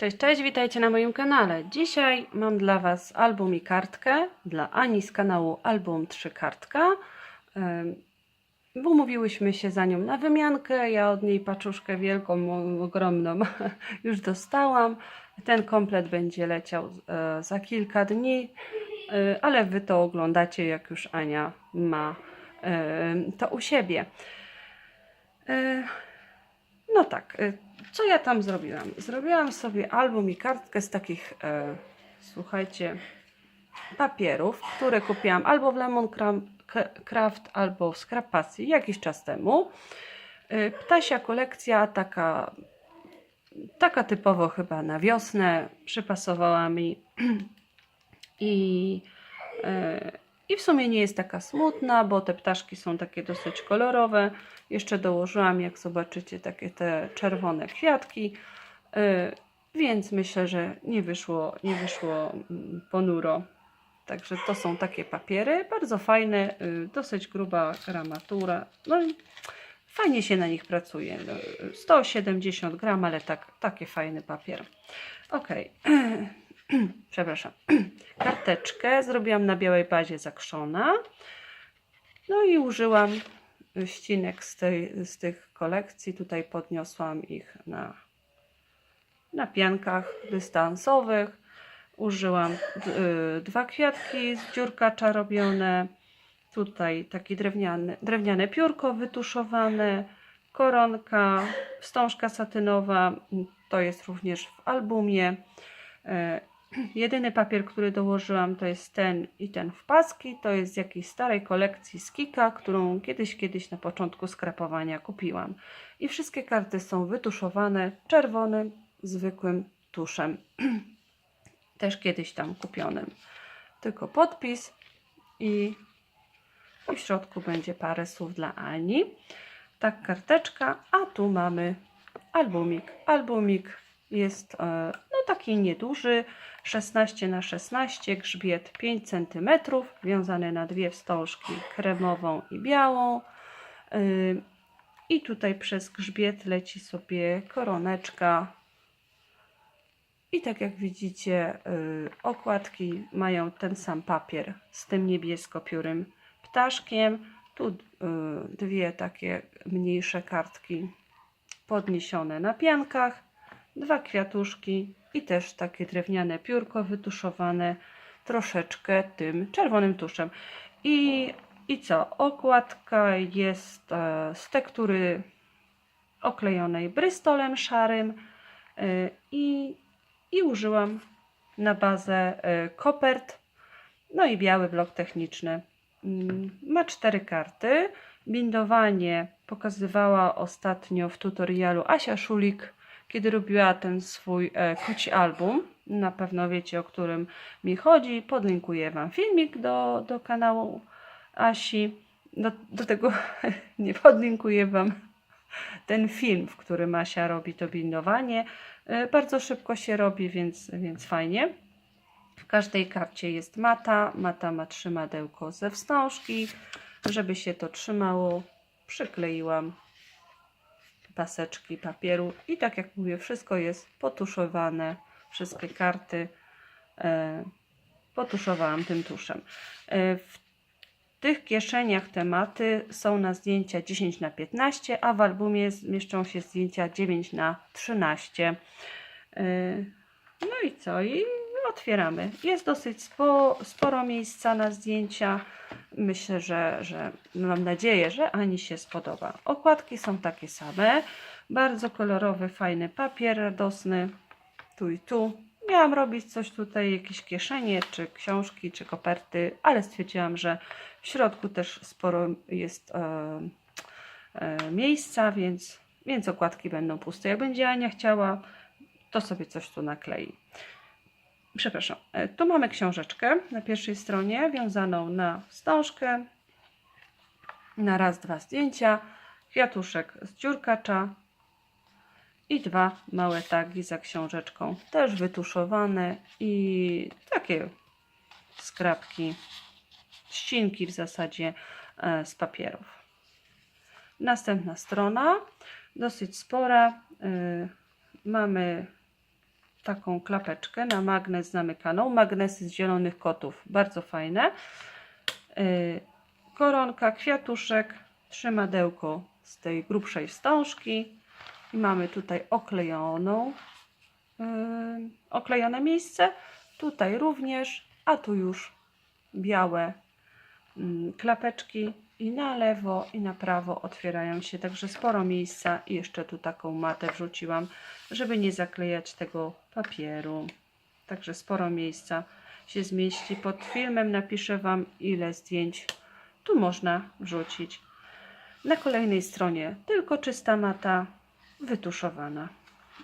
Cześć, cześć, witajcie na moim kanale. Dzisiaj mam dla Was album i kartkę dla Ani z kanału Album 3 Kartka. Umówiłyśmy się za nią na wymiankę. Ja od niej paczuszkę wielką, ogromną już dostałam. Ten komplet będzie leciał e, za kilka dni, e, ale Wy to oglądacie, jak już Ania ma e, to u siebie. No tak, y, co ja tam zrobiłam? Zrobiłam sobie album i kartkę z takich, e, słuchajcie, papierów, które kupiłam albo w Lemon Craft, albo w Scrapassi jakiś czas temu. Y, Ptasia kolekcja, taka, taka typowo chyba na wiosnę, przypasowała mi i, e, i w sumie nie jest taka smutna, bo te ptaszki są takie dosyć kolorowe. Jeszcze dołożyłam, jak zobaczycie, takie te czerwone kwiatki, y, więc myślę, że nie wyszło, nie wyszło mm, ponuro. Także to są takie papiery, bardzo fajne, y, dosyć gruba gramatura. No i fajnie się na nich pracuje. No, 170 gram, ale tak, taki fajny papier. Ok, przepraszam. Karteczkę zrobiłam na białej bazie zakrzona. No i użyłam ścinek z, tej, z tych kolekcji. Tutaj podniosłam ich na, na piankach dystansowych. Użyłam y, dwa kwiatki z dziurkacza robione. Tutaj takie drewniane, drewniane piórko wytuszowane. Koronka, wstążka satynowa. To jest również w albumie. E, Jedyny papier, który dołożyłam, to jest ten i ten w paski. To jest z jakiejś starej kolekcji z Kika, którą kiedyś, kiedyś na początku skrapowania kupiłam. I wszystkie karty są wytuszowane czerwonym, zwykłym tuszem. Też kiedyś tam kupionym. Tylko podpis i, i w środku będzie parę słów dla Ani. Tak, karteczka, a tu mamy albumik. Albumik jest no taki nieduży, 16 na 16 grzbiet 5 cm, wiązany na dwie wstążki, kremową i białą. Ym, I tutaj przez grzbiet leci sobie koroneczka. I tak jak widzicie, y, okładki mają ten sam papier z tym niebiesko-piórym ptaszkiem. Tu y, dwie takie mniejsze kartki podniesione na piankach, dwa kwiatuszki i też takie drewniane piórko wytuszowane troszeczkę tym czerwonym tuszem. I, i co? Okładka jest e, z tektury oklejonej brystolem szarym e, i, i użyłam na bazę e, kopert, no i biały blok techniczny. Mm, Ma cztery karty. Bindowanie pokazywała ostatnio w tutorialu Asia Szulik, kiedy robiła ten swój e, koci album. Na pewno wiecie, o którym mi chodzi. Podlinkuję Wam filmik do, do kanału Asi. Do, do tego nie podlinkuję Wam ten film, w którym Asia robi to bindowanie. E, bardzo szybko się robi, więc, więc fajnie. W każdej karcie jest mata. Mata ma trzymadełko ze wstążki. Żeby się to trzymało, przykleiłam paseczki papieru i tak jak mówię, wszystko jest potuszowane, wszystkie karty e, potuszowałam tym tuszem. E, w tych kieszeniach tematy są na zdjęcia 10 na 15, a w albumie zmieszczą się zdjęcia 9 na 13. E, no i co? I otwieramy. Jest dosyć spo, sporo miejsca na zdjęcia. Myślę, że, że mam nadzieję, że Ani się spodoba. Okładki są takie same. Bardzo kolorowy, fajny papier radosny. Tu i tu. Miałam robić coś tutaj, jakieś kieszenie, czy książki, czy koperty, ale stwierdziłam, że w środku też sporo jest e, e, miejsca, więc, więc okładki będą puste. Jak będzie Ania chciała, to sobie coś tu naklei. Przepraszam, e, tu mamy książeczkę na pierwszej stronie, wiązaną na wstążkę, na raz, dwa zdjęcia, kwiatuszek z dziurkacza i dwa małe tagi za książeczką, też wytuszowane i takie skrapki, ścinki w zasadzie e, z papierów. Następna strona, dosyć spora. y, Mamy taką klapeczkę na magnes zamykaną. Magnesy z zielonych kotów, bardzo fajne. Yy, koronka, kwiatuszek, trzymadełko z tej grubszej wstążki i mamy tutaj oklejoną, yy, oklejone miejsce. Tutaj również, a tu już białe mm, klapeczki i na lewo i na prawo otwierają się, także sporo miejsca i jeszcze tu taką matę wrzuciłam, żeby nie zaklejać tego papieru. Także sporo miejsca się zmieści. Pod filmem napiszę Wam ile zdjęć tu można wrzucić. Na kolejnej stronie tylko czysta mata wytuszowana.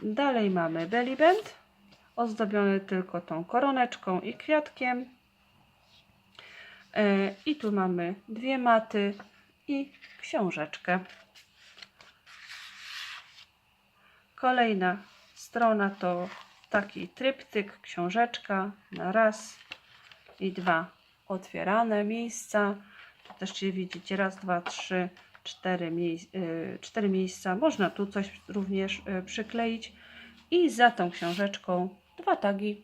Dalej mamy belly band ozdobiony tylko tą koroneczką i kwiatkiem. E, I tu mamy dwie maty i książeczkę. Kolejna strona to taki tryptyk, książeczka na raz i dwa otwierane miejsca. Tu też czyli widzicie raz, dwa, trzy, cztery, miejsc, y, cztery miejsca. Można tu coś również y, przykleić. I za tą książeczką dwa tagi.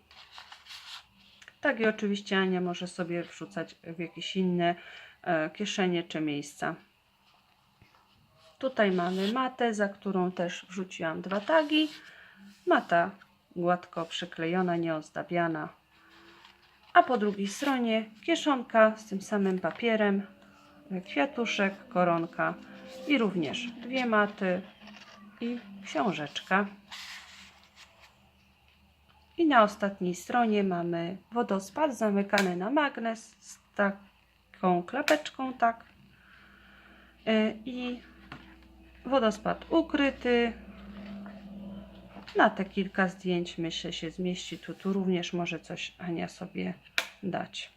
Tagi oczywiście Ania może sobie wrzucać w jakieś inne e, kieszenie czy miejsca. Tutaj mamy matę, za którą też wrzuciłam dwa tagi. Mata gładko przyklejona, nieozdabiana. A po drugiej stronie kieszonka z tym samym papierem, e, kwiatuszek, koronka i również dwie maty i książeczka. I na ostatniej stronie mamy wodospad zamykany na magnes z taką klapeczką, tak. E, I wodospad ukryty. Na te kilka zdjęć myślę się zmieści. Tu, tu również może coś Ania sobie dać.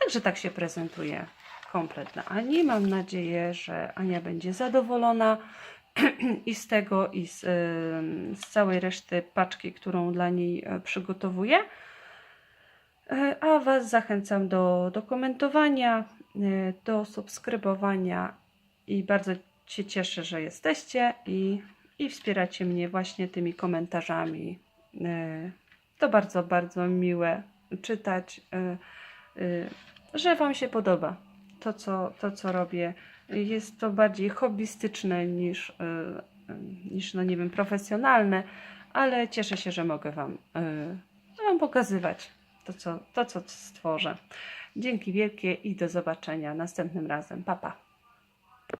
Także tak się prezentuje komplet na Ani. Mam nadzieję, że Ania będzie zadowolona i z tego, i z, z całej reszty paczki, którą dla niej e, przygotowuję. E, A Was zachęcam do, do komentowania, e, do subskrybowania i bardzo się cieszę, że jesteście i, i wspieracie mnie właśnie tymi komentarzami. To bardzo, bardzo miłe czytać, że Wam się podoba to, co, to, co robię. Jest to bardziej hobbystyczne niż, e, niż no nie wiem, profesjonalne, ale cieszę się, że mogę Wam, e, wam pokazywać to co, to, co stworzę. Dzięki wielkie i do zobaczenia następnym razem. Pa, pa.